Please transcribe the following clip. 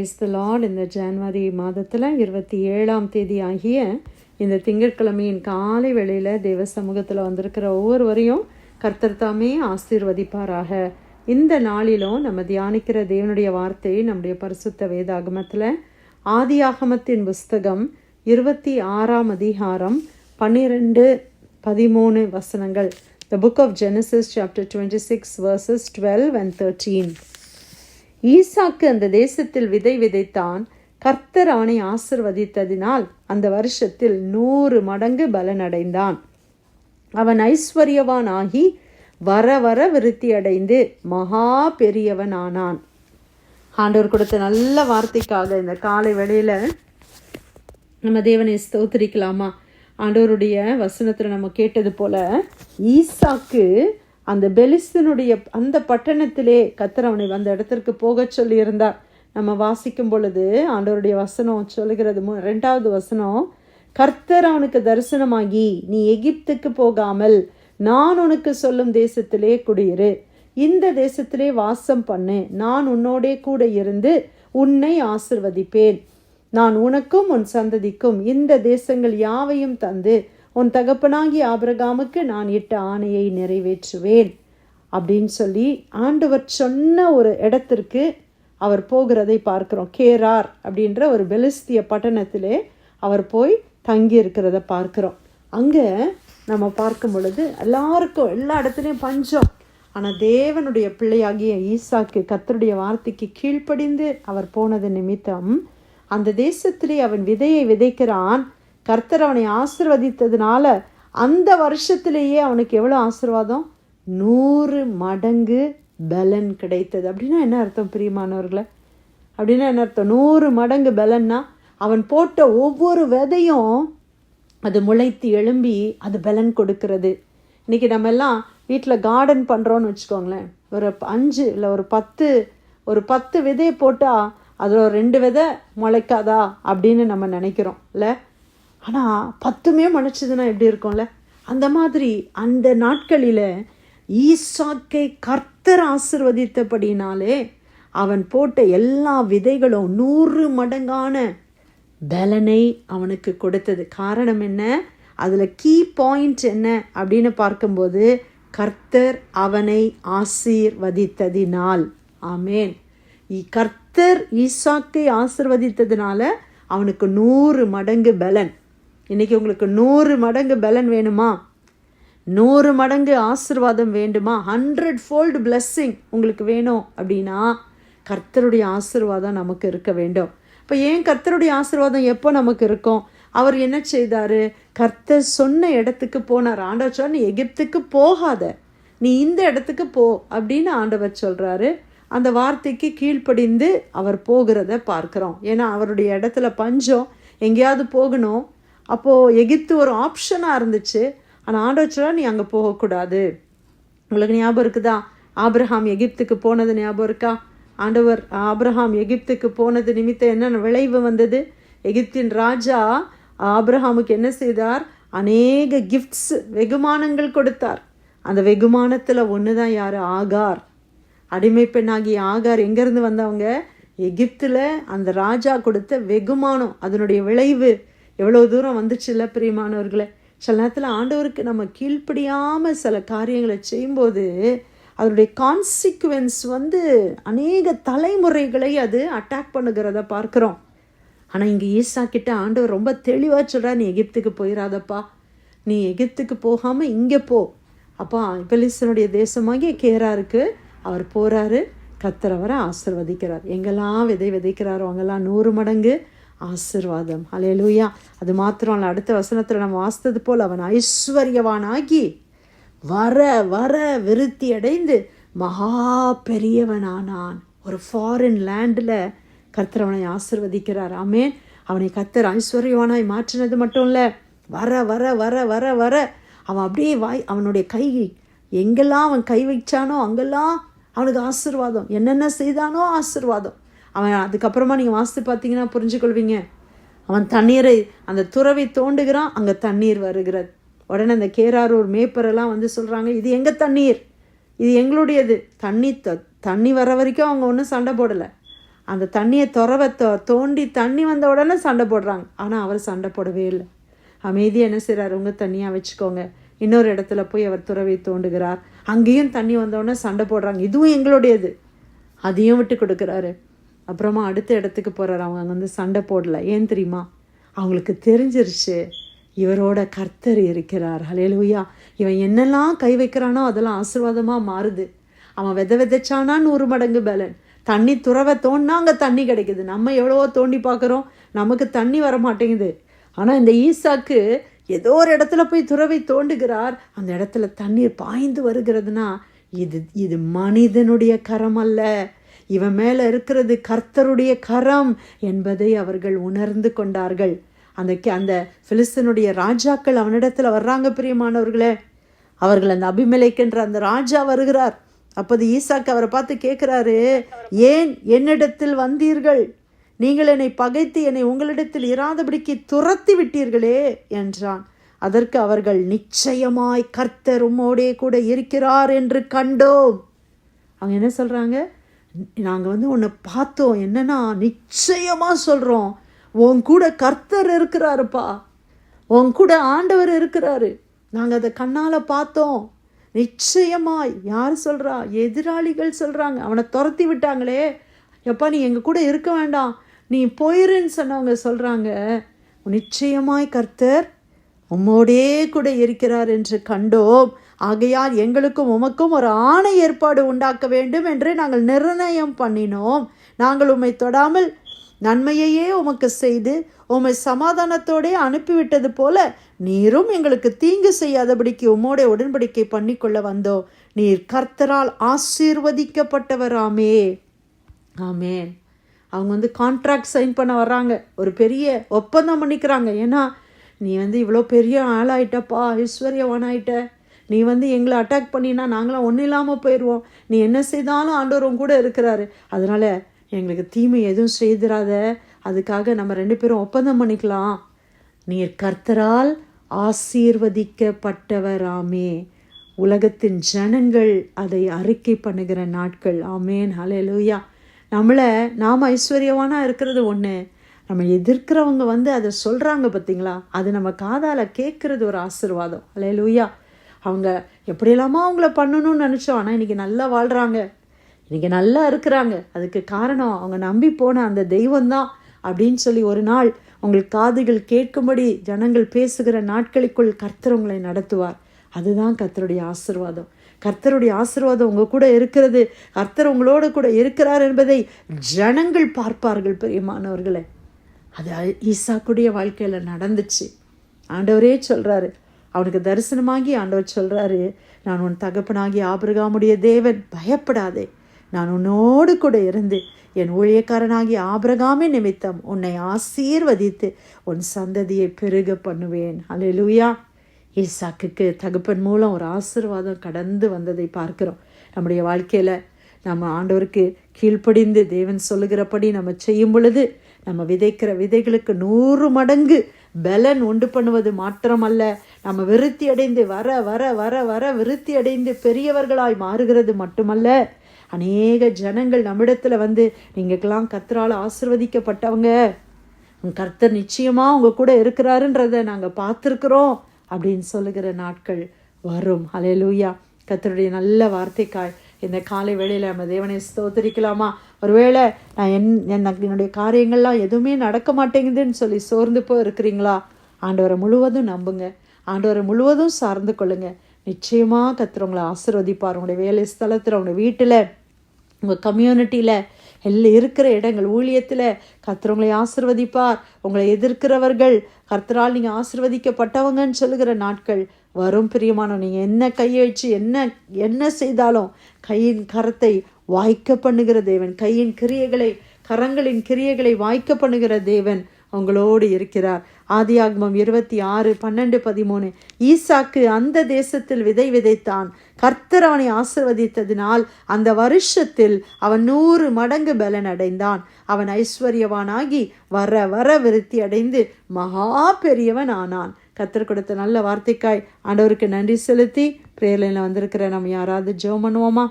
Ice த Lord இந்த ஜனவரி மாதத்தில் இருபத்தி ஏழாம் தேதி ஆகிய இந்த திங்கட்கிழமையின் காலை வேளையில் தேவ சமூகத்தில் வந்திருக்கிற ஒவ்வொருவரையும் கர்த்தர் தாமே ஆசீர்வதிப்பாராக. இந்த நாளிலும் நம்ம தியானிக்கிற தேவனுடைய வார்த்தை நம்முடைய பரிசுத்த வேதாகமத்தில் ஆதியாகமத்தின் புஸ்தகம் இருபத்தி ஆறாம் அதிகாரம் பன்னிரெண்டு பதிமூணு வசனங்கள். The book of Genesis chapter twenty six verses twelve and thirteen ஈசாக்கு அந்த தேசத்தில் விதை விதைத்தான் கர்த்தர் அவனை ஆசிர்வதித்ததினால் அந்த வருஷத்தில் நூறு மடங்கு பலனடைந்தான். அவன் ஐஸ்வர்யவான் ஆகி வர வர விருத்தி அடைந்து மகா பெரியவன் ஆனான் ஆண்டவர் கொடுத்த நல்ல வார்த்தைக்காக இந்த காலை வேளையில் நம்ம தேவனை ஸ்தோத்திரிக்கலாமா? ஆண்டவருடைய வசனத்தில் நம்ம கேட்டது போல ஈசாக்கு அந்த பெலிஸ்தனுடைய அந்த பட்டணத்திலே கத்தர் அவனை அந்த இடத்திற்கு போக சொல்லியிருந்தார். நம்ம வாசிக்கும் பொழுது ஆண்டவருடைய வசனம் சொல்லுகிறது. மு- ரெண்டாவது வசனம் கர்த்தர் அவனுக்கு தரிசனமாகி நீ எகிப்துக்கு போகாமல் நான் உனக்கு சொல்லும் தேசத்திலே குடியிரு. இந்த தேசத்திலே வாசம் பண்ணு. நான் உன்னோடே கூட இருந்து உன்னை ஆசிர்வதிப்பேன். நான் உனக்கும் உன் சந்ததிக்கும் இந்த தேசங்கள் யாவையும் தந்து உன் தகப்பனாகி ஆபிரகாமுக்கு நான் இட்ட ஆணையை நிறைவேற்றுவேன் அப்படின்னு சொல்லி ஆண்டவர் சொன்ன ஒரு இடத்திற்கு அவர் போகிறதை பார்க்குறோம். கேரார் அப்படின்ற ஒரு பெலிஸ்திய பட்டணத்திலே அவர் போய் தங்கி இருக்கிறத பார்க்குறோம். அங்கே நம்ம பார்க்கும் பொழுது எல்லாருக்கும் எல்லா இடத்துலையும் பஞ்சம். ஆனால் தேவனுடைய பிள்ளையாகிய ஈசாக்கு கத்தருடைய வார்த்தைக்கு கீழ்ப்படிந்து அவர் போனது நிமித்தம் அந்த தேசத்திலே அவன் விதையை விதைக்கிறான். கர்த்தர் அவனை ஆசிர்வதித்ததுனால அந்த வருஷத்திலேயே அவனுக்கு எவ்வளோ ஆசீர்வாதம்? நூறு மடங்கு பலன் கிடைத்தது. அப்படின்னா என்ன அர்த்தம் பிரியமானவர்களை? அப்படின்னா என்ன அர்த்தம்? நூறு மடங்கு பலன்னா அவன் போட்ட ஒவ்வொரு விதையும் அது முளைத்து எழும்பி அது பலன் கொடுக்கறது. இன்றைக்கி நம்ம எல்லாம் வீட்டில் கார்டன் பண்ணுறோன்னு வச்சுக்கோங்களேன். ஒரு அஞ்சு இல்லை ஒரு பத்து ஒரு பத்து விதையை போட்டால் அதில் ஒரு ரெண்டு விதை முளைக்காதா அப்படின்னு நம்ம நினைக்கிறோம். இல்லை? ஆனால் பத்துமே மன்னிச்சதுன்னா எப்படி இருக்கும்ல? அந்த மாதிரி அந்த நாட்களில் ஈசாக்கை கர்த்தர் ஆசிர்வதித்தபடினாலே அவன் போட்ட எல்லா விதைகளும் நூறு மடங்கான பலனை அவனுக்கு கொடுத்தது. காரணம் என்ன? அதில் கீ பாயிண்ட் என்ன அப்படின்னு பார்க்கும்போது கர்த்தர் அவனை ஆசீர்வதித்ததினால். ஆமேன். இ- கர்த்தர் ஈசாக்கை ஆசிர்வதித்ததினால அவனுக்கு நூறு மடங்கு பலன். இன்றைக்கி உங்களுக்கு நூறு மடங்கு பலன் வேணுமா? நூறு மடங்கு ஆசிர்வாதம் வேண்டுமா? ஹண்ட்ரட் ஃபோல்டு blessing உங்களுக்கு வேணும் அப்படின்னா கர்த்தருடைய ஆசிர்வாதம் நமக்கு இருக்க வேண்டும். இப்போ ஏன் கர்த்தருடைய ஆசிர்வாதம் எப்போ நமக்கு இருக்கும்? அவர் என்ன செய்தார்? கர்த்தர் சொன்ன இடத்துக்கு போனார். ஆண்டவர் சொன்ன எகிப்துக்கு போகாத. நீ இந்த இடத்துக்கு போ அப்படின்னு ஆண்டவர் சொல்கிறாரு அந்த வார்த்தைக்கு கீழ்ப்படிந்து அவர் போகிறத பார்க்குறோம். ஏன்னா அவருடைய இடத்துல பஞ்சம். எங்கேயாவது போகணும். அப்போது எகிப்து ஒரு ஆப்ஷனாக இருந்துச்சு. ஆனால் ஆண்டவர் நீ அங்கே போகக்கூடாது. உங்களுக்கு ஞாபகம் இருக்குதா? ஆப்ரஹாம் எகிப்துக்கு போனது ஞாபகம் இருக்கா? ஆண்டவர் ஆப்ரஹாம் எகிப்துக்கு போனது நிமித்தம் என்ன விளைவு வந்தது? எகிப்தின் ராஜா ஆப்ரஹாமுக்கு என்ன செய்தார்? அநேக கிஃப்ட்ஸ் வெகுமானங்கள் கொடுத்தார். அந்த வெகுமானத்தில் ஒன்று தான் யார்? ஆகார். அடிமை பெண்ணாகிய ஆகார் எங்கேருந்து வந்தவங்க? எகிப்தில் அந்த ராஜா கொடுத்த வெகுமானம் அதனுடைய விளைவு. எவ்வளோ தூரம் வந்துச்சுல்ல பிரியமானவர்களை? சில நேரத்தில் ஆண்டவருக்கு நம்ம கீழ்ப்படியாமல் சில காரியங்களை செய்யும்போது அதனுடைய கான்சிக்வென்ஸ் வந்து அநேக தலைமுறைகளை அது அட்டாக் பண்ணுகிறத பார்க்குறோம். ஆனால் இங்கே ஈசா கிட்ட ஆண்டவர் ரொம்ப தெளிவாக சொல்கிறார் நீ எகிப்துக்கு போயிடாதப்பா நீ எகிப்துக்கு போகாமல் இங்கே போ. அப்பா பெலிஸ்தனுடைய தேசமாகிய கேராருக்கு அவர் போகிறாரு கத்துறவரை ஆசிர்வதிக்கிறார். எங்கெல்லாம் விதை விதைக்கிறாரோ அங்கெல்லாம் நூறு மடங்கு ஆசிர்வாதம். அலையலூயா அது மாத்திரம் இல்ல, அடுத்த வசனத்தில் நம்ம வாசித்தது போல் அவன் ஐஸ்வர்யவானாகி வர வர விருத்தி அடைந்து மகா பெரியவனானான். ஒரு ஃபாரின் லேண்டில் கர்த்தர் அவனை ஆசிர்வதிக்கிறார். ஆமேன். அவனை கர்த்தர் ஐஸ்வர்யவானாய் மாற்றினது மட்டும் இல்லை வர வர வர வர வர அவன் அப்படியே வாய் அவனுடைய கை எங்கெல்லாம் அவன் கை வைச்சானோ அங்கெல்லாம் அவனுக்கு ஆசிர்வாதம். என்னென்ன செய்தானோ ஆசீர்வாதம். அவன் அதுக்கப்புறமா நீங்கள் வாசித்து பார்த்தீங்கன்னா புரிஞ்சுக்கொள்வீங்க. அவன் தண்ணீரை அந்த துறவை தோண்டுகிறான் அங்கே தண்ணீர் வருகிறது. உடனே அந்த கேராரூர் மேய்ப்பரெல்லாம் வந்து சொல்கிறாங்க இது எங்கள் தண்ணீர்? இது எங்களுடையது. தண்ணி த தண்ணி வர வரைக்கும் அவங்க ஒன்றும் சண்டை போடலை. அந்த தண்ணியை துறவை தோ தோண்டி தண்ணி வந்த உடனே சண்டை போடுறாங்க. ஆனால் அவர் சண்டை போடவே இல்லை. அமைதியாக என்ன செய்கிறார் உங்கள் தண்ணியாக வச்சுக்கோங்க. இன்னொரு இடத்துல போய் அவர் துறவை தோண்டுகிறார். அங்கேயும் தண்ணி வந்தோடனே சண்டை போடுறாங்க. இதுவும் எங்களுடையது. அதையும் விட்டு கொடுக்குறாரு. அப்புறமா அடுத்த இடத்துக்கு போகிறார் அவங்க அங்கே வந்து சண்டை போடல. ஏன் தெரியுமா? அவங்களுக்கு தெரிஞ்சிருச்சு. இவரோட கர்த்தர் இருக்கிறார். ஹலேலூயா இவன் என்னெல்லாம் கை வைக்கிறானோ அதெல்லாம் ஆசீர்வாதமாக மாறுது. அவன் வித விதைச்சானா நூறு மடங்கு பலன். தண்ணி துறவை தோண்டினா அங்கே தண்ணி கிடைக்குது. நம்ம எவ்வளவோ தோண்டி பார்க்குறோம். நமக்கு தண்ணி வர மாட்டேங்குது ஆனால் இந்த ஈசாக்கு ஏதோ ஒரு இடத்துல போய் துறவை தோண்டுகிறார். அந்த இடத்துல தண்ணீர் பாய்ந்து வருகிறதுனா இது இது மனிதனுடைய கரம் அல்ல. இவன் மேலே இருக்கிறது கர்த்தருடைய கரம் என்பதை அவர்கள் உணர்ந்து கொண்டார்கள். அந்த அந்த பிலிஸ்தனுடைய ராஜாக்கள் அவனிடத்தில் வர்றாங்க பிரியமானவர்களே. அவர்கள் அந்த அபிமலைக்கின்ற அந்த ராஜா வருகிறார். அப்போது ஈசாக்கு அவரை பார்த்து கேட்குறாரு ஏன் என்னிடத்தில் வந்தீர்கள்? நீங்கள் என்னை பகைத்து என்னை உங்களிடத்தில் இராதபடிக்கு துரத்தி விட்டீர்களே? என்றான். அதற்கு அவர்கள் நிச்சயமாய் கர்த்தர் உம்மோடே கூட இருக்கிறார் என்று கண்டோம். அவங்க என்ன சொல்கிறாங்க நாங்கள் வந்து உன்னை பார்த்தோம். என்னன்னா நிச்சயமாக சொல்கிறோம் உன் கூட கர்த்தர் இருக்கிறாருப்பா. உன் கூட ஆண்டவர் இருக்கிறாரு. நாங்கள் அதை கண்ணால் பார்த்தோம். நிச்சயமாய் யார் சொல்கிறா எதிராளிகள் சொல்கிறாங்க அவனை துரத்தி விட்டாங்களே. எப்பா நீ எங்கள் கூட இருக்க வேண்டாம். நீ போயிருன்னு சொன்னவங்க சொல்கிறாங்க நிச்சயமாய் கர்த்தர் உம்மோடே கூட இருக்கிறார் என்று கண்டோம். ஆகையால் எங்களுக்கும் உமக்கும் ஒரு ஆணை ஏற்பாடு உண்டாக்க வேண்டும் என்று நாங்கள் நிர்ணயம் பண்ணினோம். நாங்கள் உம்மை தொடாமல் நன்மையையே உமக்கு செய்து உம்மை சமாதானத்தோடே அனுப்பிவிட்டது போல நீரும் எங்களுக்கு தீங்கு செய்யாதபடிக்கு உம்மோட உடன்படிக்கை பண்ணிக்கொள்ள வந்தோம். நீர் கர்த்தரால் ஆசீர்வதிக்கப்பட்டவராமே. ஆமேன். அவங்க வந்து கான்ட்ராக்ட் சைன் பண்ண வர்றாங்க. ஒரு பெரிய ஒப்பந்தம் பண்ணிக்கிறாங்க. ஏன்னா நீ வந்து இவ்வளோ பெரிய ஆளாயிட்டப்பா ஐஸ்வர்யவானாயிட்ட. நீ வந்து எங்களை அட்டாக் பண்ணினா நாங்களாம் ஒன்றும் இல்லாமல் போயிடுவோம் நீ என்ன செய்தாலும் ஆண்டவரும் கூட இருக்கிறாரு. அதனால் எங்களுக்கு தீமை எதுவும் செய்திடாத அதுக்காக நம்ம ரெண்டு பேரும் ஒப்பந்தம் பண்ணிக்கலாம். நீர் கர்த்தரால் ஆசீர்வதிக்கப்பட்டவராமே. உலகத்தின் ஜனங்கள் அதை அறிக்கை பண்ணுகிற நாட்கள். ஆமேன். ஹலெலுயா நம்மளை நாம் ஐஸ்வர்யவானா இருக்கிறது ஒன்று நம்ம எதிர்க்கிறவங்க வந்து அதை சொல்கிறாங்க பார்த்தீங்களா அது நம்ம காதால் கேட்குறது ஒரு ஆசிர்வாதம். ஹலெலுயா அவங்க எப்படியெல்லாமோ அவங்கள பண்ணணும்னு நினச்சோம். ஆனால் இன்றைக்கி நல்லா வாழ்கிறாங்க இன்றைக்கி நல்லா இருக்கிறாங்க. அதுக்கு காரணம் அவங்க நம்பி போன அந்த தெய்வம் தான் அப்படின்னு சொல்லி ஒரு நாள் உங்கள் காதுகள் கேட்கும்படி ஜனங்கள் பேசுகிற நாட்களுக்குள் கர்த்தர் உங்களை நடத்துவார். அதுதான் கர்த்தருடைய ஆசிர்வாதம். கர்த்தருடைய ஆசிர்வாதம் உங்கள் கூட இருக்கிறது. கர்த்தர் உங்களோட கூட இருக்கிறார் என்பதை ஜனங்கள் பார்ப்பார்கள் பெரியமானவர்களை. அது ஈசாக்குடைய வாழ்க்கையில் நடந்துச்சு. ஆண்டவரே சொல்கிறாரு அவனுக்கு தரிசனமாகி ஆண்டவர் சொல்கிறாரு நான் உன் தகப்பனாகி ஆபிரகாமுடைய தேவன். பயப்படாதே. நான் உன்னோடு கூட இருந்து என் ஊழியக்காரனாகி ஆபிரகாமே நிமித்தம் உன்னை ஆசீர்வதித்து உன் சந்ததியை பெருக பண்ணுவேன். அலையிலுயா ஈசாக்குக்கு தகப்பன் மூலம் ஒரு ஆசிர்வாதம் கடந்து வந்ததை பார்க்கிறோம். நம்முடைய வாழ்க்கையில் நம்ம ஆண்டவருக்கு கீழ்ப்படிந்து தேவன் சொல்லுகிறபடி நம்ம செய்யும் பொழுது நம்ம விதைக்கிற விதைகளுக்கு நூறு மடங்கு பலன் உண்டு பண்ணுவது மாத்திரமல்ல. நம்ம விருத்தி அடைந்து வர வர வர வர விருத்தி அடைந்து பெரியவர்களாய் மாறுகிறது மட்டுமல்ல. அநேக ஜனங்கள் நம்மிடத்துல வந்து நீங்கள்லாம் கத்தரால் ஆசிர்வதிக்கப்பட்டவங்க. கர்த்தர் நிச்சயமாக உங்கள் கூட இருக்கிறாருன்றத நாங்கள் பார்த்துருக்குறோம் அப்படின்னு சொல்லுகிற நாட்கள் வரும். அலையலூயா கத்தருடைய நல்ல வார்த்தைக்காய் இந்த காலை வேளையில் நம்ம தேவனை ஸ்தோத்தரிக்கலாமா? ஒருவேளை நான் என் என்னுடைய காரியங்கள்லாம் எதுவுமே நடக்க மாட்டேங்குதுன்னு சொல்லி சோர்ந்து போய் இருக்கிறீங்களா ஆண்டவரை முழுவதும் நம்புங்க. ஆண்டவரை முழுவதும் சார்ந்து கொள்ளுங்க. நிச்சயமாக கத்துறவங்களை ஆசிர்வதிப்பார். உங்களுடைய வேலை ஸ்தலத்தில் உங்களுடைய வீட்டில் உங்கள் கம்யூனிட்டியில் எல்லாம் இருக்கிற இடங்கள். ஊழியத்தில் கத்துறவங்களை ஆசிர்வதிப்பார். உங்களை எதிர்க்கிறவர்கள் கர்த்தரால் நீங்கள் ஆசிர்வதிக்கப்பட்டவங்கன்னு சொல்லுகிற நாட்கள் வரும் பிரியமானோ நீங்கள் என்ன கையை வச்சு என்ன என்ன செய்தாலும் கையின் கரத்தை வாய்க்க பண்ணுகிற தேவன். கையின் கிரியைகளை கரங்களின் கிரியைகளை வாய்க்க பண்ணுகிற தேவன். உங்களோடு இருக்கிறார். ஆதியாகமம் இருபத்தி ஆறு பன்னெண்டு பதிமூணு. ஈசாக்கு அந்த தேசத்தில் விதை விதைத்தான். கர்த்தர் அவனை ஆசிர்வதித்ததினால் அந்த வருஷத்தில் அவன் நூறு மடங்கு பலன் அடைந்தான் அவன் ஐஸ்வர்யவானாகி வர வர விருத்தி அடைந்து மகா பெரியவன் ஆனான் கத்தர் கொடுத்த நல்ல வார்த்தைக்காய் ஆண்டவருக்கு நன்றி செலுத்தி பிரேயர்லைனில் வந்திருக்கிற நம்ம யாராவது ஜோ பண்ணுவோமா?